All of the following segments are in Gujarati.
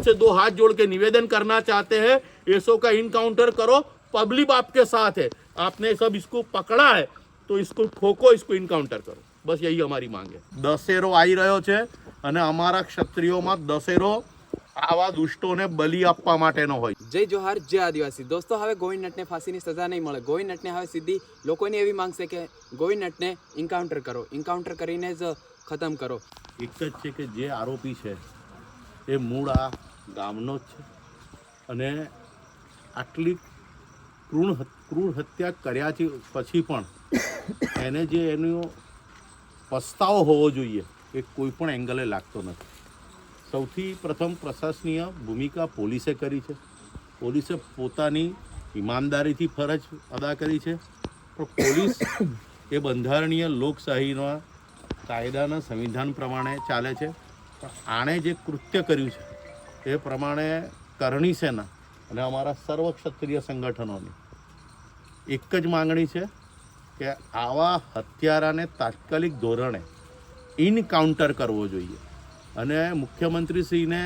आपसे दो हाथ जोड़ के निवेदन करना चाहते हैं ऐसो का इनकाउंटर करो पब्लिक आपके साथ है आपने सब इसको पकड़ा है તો इसको ठोको इसको इनकाउंटर करो બસ યહી અમારી માંગ છે દશેરો આવી રહ્યો છે અને અમારા ક્ષત્રિયોમાં દશેરો આવા દુષ્ટોને બલી આપવા માટેનો હોય જય જોહાર જય આદિવાસી દોસ્તો હવે ગોવિંદ નટને ફાંસીની સજા નહીં મળે ગોવિંદ નટને હવે સીધી લોકોની એવી માંગ છે કે ગોવિંદ નટને ઇન્કાઉન્ટર કરો ઇન્કાઉન્ટર કરીને જ ખતમ કરો એક જ છે કે જે આરોપી છે એ મૂળ આ ગામનો જ છે. અને આટલી ક્રૂણ ક્રૂર હત્યા કર્યા પછી પણ એને જે એનો પસ્તાવો હોવો જોઈએ એ કોઈ પણ એંગલે લાગતો નથી. સૌથી પ્રથમ પ્રશાસનીય ભૂમિકા પોલીસે કરી છે. પોલીસે પોતાની ઈમાનદારીથી ફરજ અદા કરી છે. પણ પોલીસ એ બંધારણીય લોકશાહીના કાયદાના સંવિધાન પ્રમાણે ચાલે છે. પણ આણે જે કૃત્ય કર્યું છે એ પ્રમાણે કરણી સેના અને અમારા સર્વ ક્ષત્રિય સંગઠનોની. એક જ માંગણી છે કે આવા હત્યારાને તાત્કાલિક ધોરણે ઇનકાઉન્ટર કરવો જોઈએ. અને મુખ્યમંત્રીશ્રીને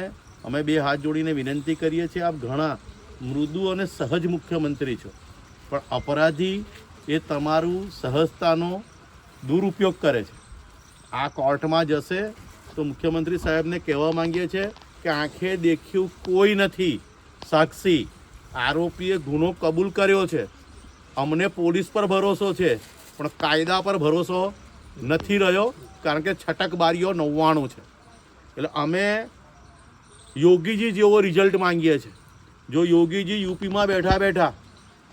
અમે બે હાથ જોડીને વિનંતી કરીએ છીએ, આપ ઘણા મૃદુ અને સહજ મુખ્યમંત્રી છો, પણ અપરાધી એ તમારું સહજતાનો દુરુપયોગ કરે છે. આ કોર્ટમાં જશે તો મુખ્યમંત્રી સાહેબને કહેવા માંગીએ છીએ કે આંખે દેખ્યું કોઈ નથી. સાક્ષી, આરોપીએ ગુનો કબૂલ કર્યો છે. અમને પોલીસ પર ભરોસો છે, પણ કાયદા પર ભરોસો નથી રહ્યો, કારણ કે છટકબારીઓ નવ્વાણું છે. એટલે અમે યોગીજી જેવો રિઝલ્ટ માંગીએ છીએ. જો યોગીજી યુપીમાં બેઠા બેઠા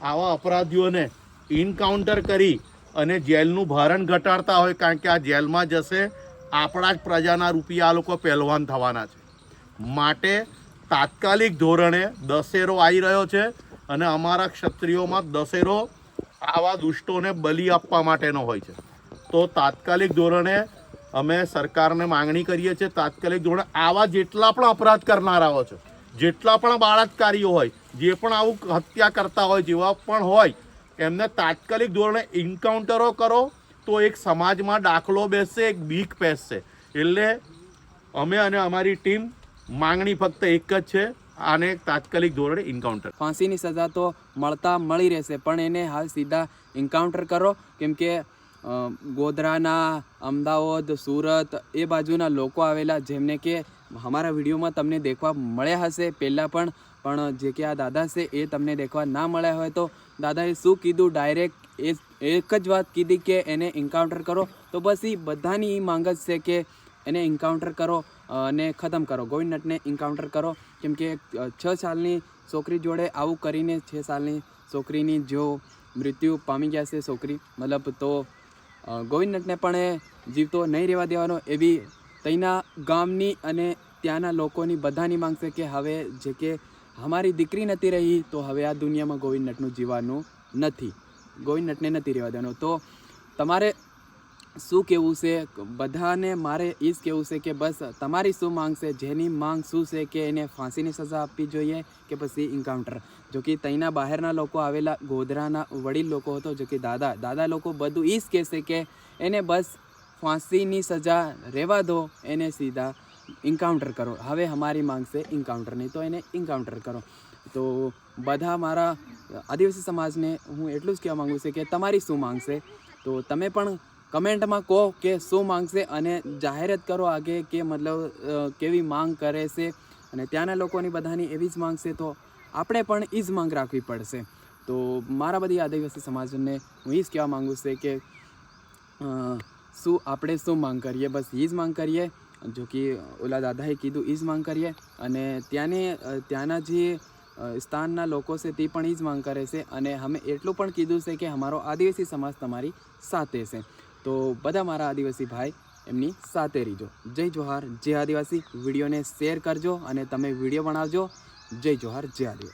આવા અપરાધીઓને ઇનકાઉન્ટર કરી અને જેલનું ભારણ ઘટાડતા હોય, કારણ કે આ જેલમાં જશે, આપણા જ પ્રજાના રૂપિયા આ લોકો પહેલવાન થવાના છે. માટે તાત્કાલિક ધોરણે દશેરો આવી રહ્યો છે અને અમારા ક્ષત્રિયોમાં દશેરો આવા દુષ્ટોને બલી આપવા માટેનો હોય છે. તો તાત્કાલિક ધોરણે અમે સરકારને માંગણી કરીએ છીએ તાત્કાલિક ધોરણે આવા જેટલા પણ અપરાધ કરનારાઓ છે, જેટલા પણ બાળાત્કારીઓ હોય, જે પણ આવું હત્યા કરતા હોય, જેવા પણ હોય, એમને તાત્કાલિક ધોરણે ઇન્કાઉન્ટરો કરો તો એક સમાજમાં દાખલો બેસશે, એક બીક બેસશે એટલે અમે અને અમારી ટીમ માંગણી ફક્ત એક જ છે, આને તાત્કાલિક ધોરણે ઇન્કાઉન્ટર ફાંસીની સજા તો મળતા મળી રહેશે, પણ એને હાલ સીધા એન્કાઉન્ટર કરો. કેમ કે ગોધરાના, અમદાવાદ, સુરત એ બાજુના લોકો આવેલા જેમને કે અમારા વિડીયોમાં તમને દેખવા મળ્યા હશે પહેલાં પણ પણ જે કે આ દાદા છે એ તમને દેખવા ના મળ્યા હોય તો દાદાએ શું કીધું? ડાયરેક્ટ એ, એક જ વાત કીધી કે એને એન્કાઉન્ટર કરો. તો બસ એ બધાની એ માંગ જ છે કે એને એન્કાઉન્ટર કરો. અને ખતમ કરો. ગોવિંદ નટને એન્કાઉન્ટર કરો. કેમ કે છ સાલની છોકરી જોડે આવું કરીને છ સાલની છોકરીની જો મૃત્યુ પામી ગયા છે છોકરી, મતલબ તો ગોવિંદ પણ એ જીવતો નહીં રહેવા દેવાનો એવી તઈના ગામની અને ત્યાંના લોકોની બધાની માંગ છે કે હવે જે કે અમારી દીકરી નથી રહી, તો હવે આ દુનિયામાં ગોવિંદ નટનું જીવવાનું નથી. ગોવિંદ નટને નથી રહેવા દેવાનો. તો તમારે શું કહેવું છે? બધાને મારે એ જ કહેવું છે કે બસ તમારી શું માંગ છે? જેની માંગ શું છે કે એને ફાંસીની સજા આપવી જોઈએ કે પછી ઇન્કાઉન્ટર જો કે તઈના બહારના લોકો આવેલા ગોધરાના વડીલ લોકો હતો, જો કે દાદા. દાદા લોકો બધું એ જ કહેશે કે એને બસ ફાંસીની સજા રહેવા દો, એને સીધા ઇન્કાઉન્ટર કરો. હવે અમારી માંગ છે ઇન્કાઉન્ટરની તો એને ઇન્કાઉન્ટર કરો. તો બધા મારા આદિવાસી સમાજને હું એટલું જ કહેવા માગું છું કે તમારી શું માંગ છે? તો તમે પણ કમેન્ટમાં કહો કે શું માંગશે અને જાહેરાત કરો આગે કે મતલબ કેવી માંગ કરે છે. અને ત્યાંના લોકોની બધાની એવી જ માંગ છે તો આપણે પણ એ જ માંગ રાખવી પડશે. તો મારા બધી આદિવાસી સમાજને હું એ જ કહેવા માગું છું કે શું આપણે શું માંગ કરીએ? બસ એ જ માંગ કરીએ. જો કે ઓલા દાદાએ કીધું એ જ માંગ કરીએ. અને ત્યાંની ત્યાંના જે સ્થાનના લોકો છે તે પણ એ જ માંગ કરે છે. અને અમે એટલું પણ કીધું છે કે અમારો આદિવાસી સમાજ તમારી સાથે છે. તો બધા મારા આદિવાસી ભાઈ એમની સાથે રહીજો. જય જોહાર, જય આદિવાસી. વિડીયોને શેર કરજો અને તમે વીડિયો બનાવજો. જય જોહાર, જય આદિવાસી.